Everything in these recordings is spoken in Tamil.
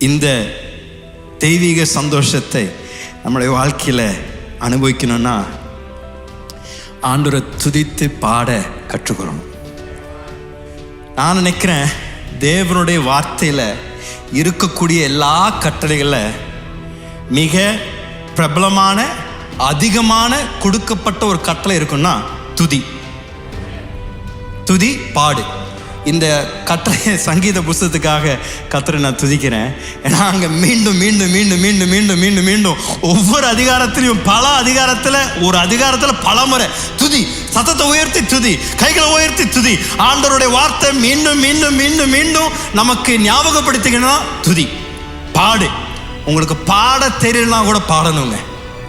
இந்த தெய்வீக சந்தோஷத்தை நம்முடைய வாழ்க்கையில் அனுபவிக்கணும்னா ஆண்டோரை துதித்து பாட கற்றுக்கிறோம் நான் நினைக்கிறேன் தேவனுடைய வார்த்தையில் இருக்கக்கூடிய எல்லா கட்டளைகளில் மிக பிரபலமான அதிகமான கொடுக்கப்பட்ட ஒரு கட்டளை இருக்குன்னா துதி. துதி பாடு. இந்த கட்டளை சங்கீத புஸ்தகத்துக்காக கத்திர நான் துதிக்கிறேன். ஏன்னா அங்கே மீண்டும் மீண்டும் மீண்டும் மீண்டும் மீண்டும் மீண்டும் மீண்டும் ஒவ்வொரு அதிகாரத்திலையும் பல அதிகாரத்தில் ஒரு அதிகாரத்தில் பல முறை துதி. சத்தத்தை உயர்த்தி துதி. கைகளை உயர்த்தி துதி. ஆண்டவருடைய வார்த்தை மீண்டும் மீண்டும் மீண்டும் மீண்டும் நமக்கு ஞாபகப்படுத்திக்கணும் துதி. பாடு. உங்களுக்கு பாட தெரியலாம் கூட பாடணுங்க.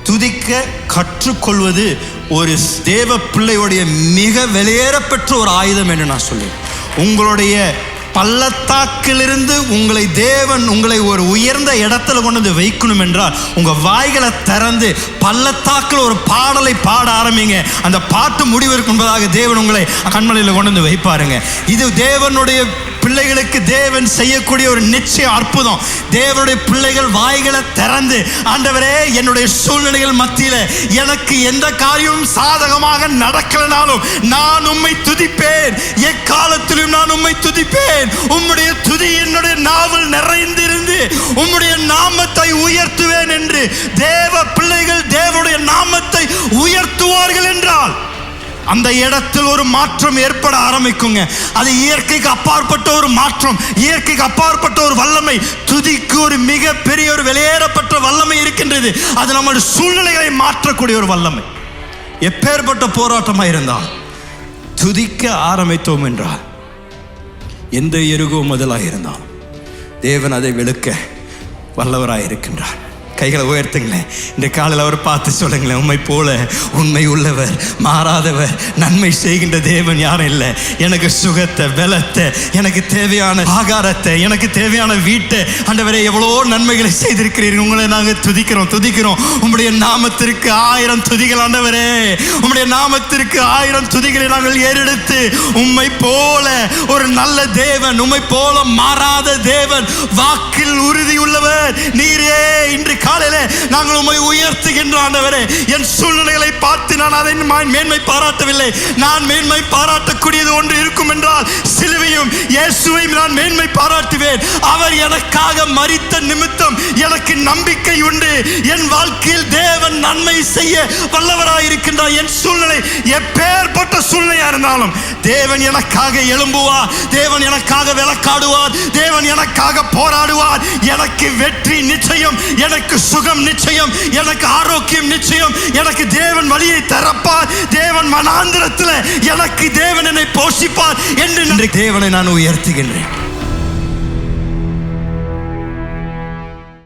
துதிக்க கற்றுக்கொள்வது ஒரு தேவ பிள்ளையுடைய மிக வெளியேறப்பெற்ற ஒரு ஆயுதம் என்று நான் சொல்லுவேன். உங்களுடைய பள்ளத்தாக்கிலிருந்து உங்களை தேவன் உங்களை ஒரு உயர்ந்த இடத்துல கொண்டு வந்து வைக்கணும் என்றால் உங்கள் வாய்களை திறந்து பள்ளத்தாக்கில் ஒரு பாடலை பாட ஆரம்பிங்க. அந்த பாட்டு முடிவிற்கு என்பதாக தேவன் உங்களை கண்மலையில் கொண்டு வந்து வைப்பாருங்க. இது தேவனுடைய பிள்ளைகளுக்கு தேவன் செய்யக்கூடிய ஒரு நிச்சய அற்புதம். தேவனுடைய பிள்ளைகள் வாய்களை திறந்து ஆண்டவரே என்னுடைய சூழ்நிலைகள் மத்தியில் எனக்கு எந்த காரியமும் சாதகமாக நடக்கலனாலும் நான் உம்மை துதிப்பேன். எக்காலத்திலும் நான் உம்மை துதிப்பேன். உம்முடைய துதி என்னுடைய நாவல் நிறைந்திருந்து உம்முடைய நாமத்தை உயர்த்துவேன் என்று தேவ பிள்ளைகள் தேவனுடைய நாமத்தை உயர்த்துவார்கள் என்றால் அந்த இடத்தில் ஒரு மாற்றம் ஏற்பட ஆரம்பிக்குங்க. அது இயற்கைக்கு அப்பாற்பட்ட ஒரு மாற்றம் இயற்கைக்கு அப்பாற்பட்ட ஒரு வல்லமை. துதிக்கு ஒரு மிக பெரிய ஒரு வெளியேறப்பட்ட வல்லமை இருக்கின்றது. அது நம்முடைய சூழ்நிலைகளை மாற்றக்கூடிய ஒரு வல்லமை. எப்பேற்பட்ட போராட்டமாக இருந்தால் துதிக்க ஆரம்பித்தோம் என்றால் எந்த எருகோ முதலாக இருந்தாலும் தேவன் அதை விழுக்க வல்லவராக இருக்கின்றார் கைகளை உயர்த்துங்களேன். இந்த காலையில் அவர் பார்த்து சொல்லுங்களேன் உண்மை போல உண்மை உள்ளவர் மாறாதவர் நன்மை செய்கின்ற தேவன் யாரும் இல்லை. எனக்கு சுகத்தை பலத்தை எனக்கு தேவையான ஆகாரத்தை எனக்கு தேவையான வீட்டை ஆண்டவரே எவ்வளோ நன்மைகளை செய்திருக்கிறீர்கள். உங்களை நாங்கள் துதிக்கிறோம் துதிக்கிறோம். உம்முடைய நாமத்திற்கு ஆயிரம் துதிகள் ஆண்டவரே. உம்முடைய நாமத்திற்கு ஆயிரம் துதிகளை நாங்கள் ஏறெடுத்து உண்மை போல ஒரு நல்ல தேவன் உண்மை போல மாறாத தேவன் வாக்கில் உறுதி உள்ளவர் நீரே இன்று காலையில நாங்கள் உம்மை உயர்த்துகின்ற ஆண்டவரே என் சூழ்நிலைகளை பார்த்து நான் அதை மேன்மை பாராட்டவில்லை. நான் மேன்மை பாராட்டக்கூடியது ஒன்று இருக்கும் என்றால் சிலுவையும் இயேசுவையும் நான் மேன்மை பாராட்டுவேன். அவர் எனக்காக மறித்த நிமித்தம் எனக்கு நம்பிக்கை உண்டு. என் வாழ்க்கையில் தேவன் நன்மை செய்ய வல்லவராய் இருக்கின்றார் என் சூழ்நிலை எப்பேற்பட்ட சூழ்நிலையா இருந்தாலும் தேவன் எனக்காக எழும்புவார். தேவன் எனக்காக விளக்காடுவார். தேவன் எனக்காக போராடுவார். எனக்கு வெற்றி நிச்சயம் எனக்கு சுகம் நிச்சயம் எனக்கு ஆரோக்கியம் நிச்சயம் எனக்கு தேவன் வழியை திறப்பார் தேவன் மனாந்திரத்தில் எனக்கு தேவன் என்னை போஷிப்பார். என்று தேவனை நான் உயர்த்துகின்றேன்.